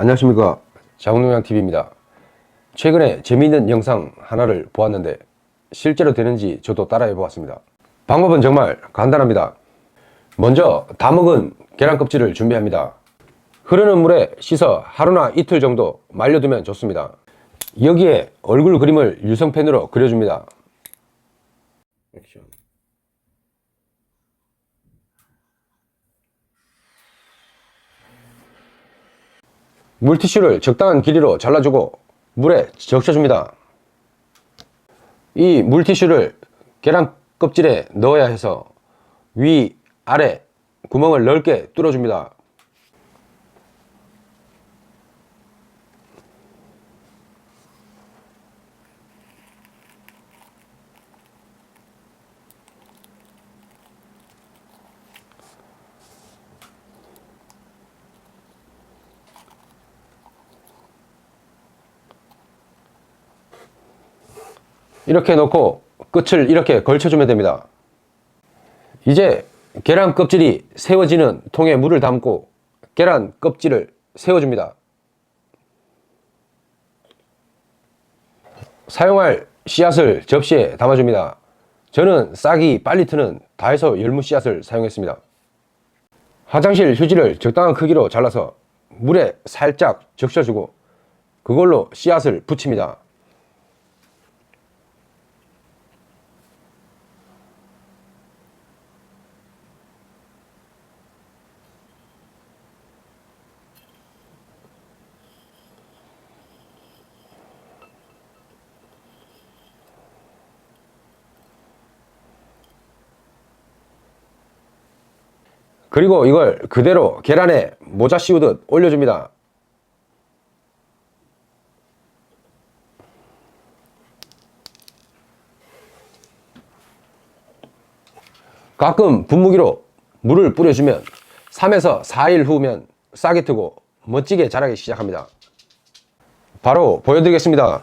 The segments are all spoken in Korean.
안녕하십니까. 장훈영TV입니다. 최근에 재미있는 영상 하나를 보았는데 실제로 되는지 저도 따라해 보았습니다. 방법은 정말 간단합니다. 먼저 다 먹은 계란 껍질을 준비합니다. 흐르는 물에 씻어 하루나 이틀 정도 말려두면 좋습니다. 여기에 얼굴 그림을 유성펜으로 그려줍니다. 액션. 물티슈를 적당한 길이로 잘라주고 물에 적셔줍니다. 이 물티슈를 계란 껍질에 넣어야 해서 위, 아래 구멍을 넓게 뚫어줍니다. 이렇게 놓고 끝을 이렇게 걸쳐주면 됩니다. 이제 계란 껍질이 세워지는 통에 물을 담고 계란 껍질을 세워줍니다. 사용할 씨앗을 접시에 담아줍니다. 저는 싹이 빨리 트는 다해서 열무 씨앗을 사용했습니다. 화장실 휴지를 적당한 크기로 잘라서 물에 살짝 적셔주고 그걸로 씨앗을 붙입니다. 그리고 이걸 그대로 계란에 모자 씌우듯 올려줍니다. 가끔 분무기로 물을 뿌려주면 3에서 4일 후면 싹이 트고 멋지게 자라기 시작합니다. 바로 보여드리겠습니다.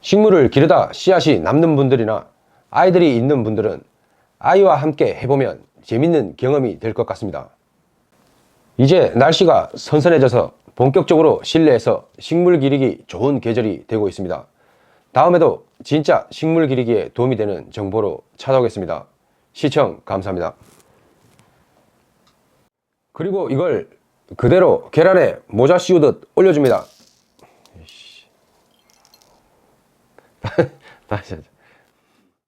식물을 기르다 씨앗이 남는 분들이나 아이들이 있는 분들은 아이와 함께 해보면 재밌는 경험이 될 것 같습니다. 이제 날씨가 선선해져서 본격적으로 실내에서 식물 기르기 좋은 계절이 되고 있습니다. 다음에도 진짜 식물 기르기에 도움이 되는 정보로 찾아오겠습니다. 시청 감사합니다. 그리고 이걸 그대로 계란에 모자 씌우듯 올려줍니다. 다시 하자.